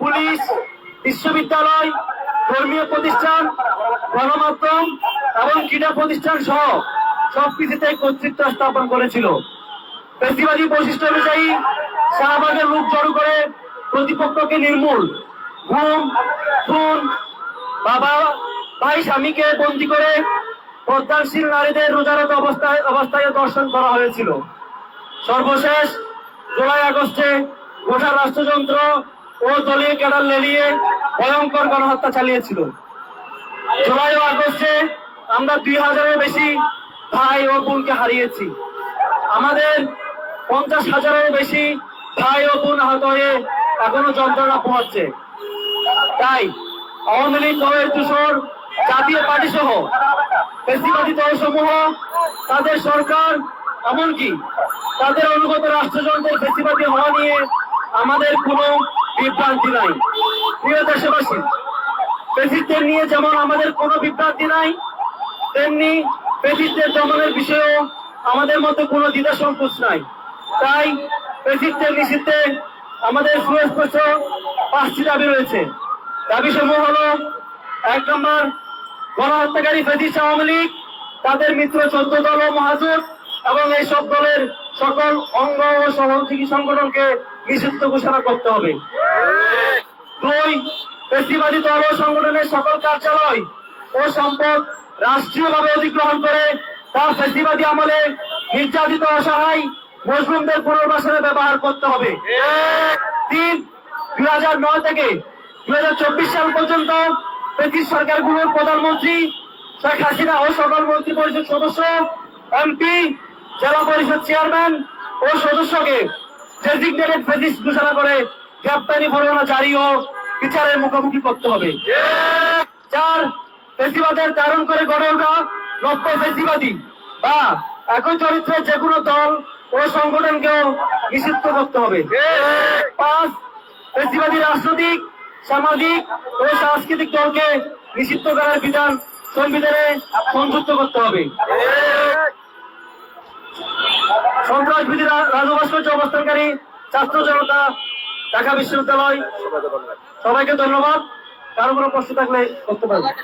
Police, বিশ্ববিদ্যালয়, ধর্মীয় প্রতিষ্ঠান, গণমাধ্যম এবং ক্রীড়া প্রতিষ্ঠান সহ সবকিছুতে কর্তৃত্ব স্থাপন করেছিল। ফেস্টিভালি বৈশিষ্ট্য অনুযায়ী শাহবাগের লোক জড়ো করে প্রতিপক্ষকে নির্মূল ঘুম, খুন, বাবা ভাই স্বামীকে বন্দি করে পদ্মাশীল নারীদের রোজারত অবস্থায় অবস্থায় দর্শন করা হয়েছিল। সর্বশেষ জুলাই আগস্টে গোটা রাষ্ট্রযন্ত্র ও দলীয় ক্যাডার লেলিয়ে ভয়ঙ্কর গণহত্যা চালিয়েছিল। জুলাই ও আগস্টে আমরা দুই হাজারের বেশি ভাই ও বোনকে হারিয়েছি। আমাদের পঞ্চাশ হাজারের বেশি ভাই ও বোন আহত হয়ে এখনও যন্ত্রণা পোহাচ্ছে। তাই আওয়ামী লীগ, দলের দূষর জাতীয় পার্টি সহ ফেসিবাদী দলসমূহ, তাদের সরকার, এমনকি তাদের অনুগত রাষ্ট্রযন্ত্রের ফেসিবাদী হওয়া নিয়ে আমাদের কোনো বিভ্রান্তি নাই। প্রিয় দেশবাসী পেশিদের নিয়ে যেমন আমাদের কোনো বিভ্রান্তি নাই, তেমনি পেশিদের দমনের বিষয়েও আমাদের মতো কোনো দ্বিধা সংকোচ নাই। তাই পেশিদের নিষিদ্ধে আমাদের সুস্পষ্ট পাঁচটি দাবি রয়েছে। দাবি সমূহ হলো, এক নম্বর, গণহত্যাকারী ফেদিস আওয়ামী লীগ, তাদের মিত্র চোদ্দ দল ও মহাজোট, এবং এই সব দলের সকল অঙ্গ ও সহযোগী সংগঠনকে নিষিদ্ধ ঘোষণা করতে হবে। দুই ফেস্টিভালি দল সংগঠনের সকল কার্যালয় ও সম্পদ রাষ্ট্রীয়ভাবে অধিগ্রহণ করে তা ফেস্টিভালি আমলে নির্যাতিত অসহায় মুসলিমদের পুনর্বাসনে ব্যবহার করতে হবে। তিন দুই হাজার নয় থেকে দুই হাজার চব্বিশ সাল পর্যন্ত ব্রিটিশ সরকারগুলোর প্রধানমন্ত্রী শেখ হাসিনা ও সকল মন্ত্রী পরিষদ সদস্য, এমপি, জেলা পরিষদ চেয়ারম্যান ও সদস্যকে ডেজিগনেটেড ফেসিস ঘোষণা করে গ্রেপ্তারি পরোয়ানা জারি ও বিচারের মুখোমুখি করতে হবে। চার, ফেসিবাদের ধারণ করে গড়ে ওঠা নব্য ফেসিবাদী বা একই চরিত্রের যে কোনো দল ও সংগঠনকেও নিষিদ্ধ করতে হবে। পাঁচ, ফেসিবাদী রাজনৈতিক, সামাজিক ও সাংস্কৃতিক দলকে নিষিদ্ধ করার বিধান সংবিধানে সংযুক্ত করতে হবে। সন্ত্রাসবিধি রাজু ভাস্কর্য অবস্থানকারী ছাত্র জনতা ঢাকা বিশ্ববিদ্যালয়। সবাইকে ধন্যবাদ। কারও কোনো প্রশ্ন থাকলে করতে পারবেন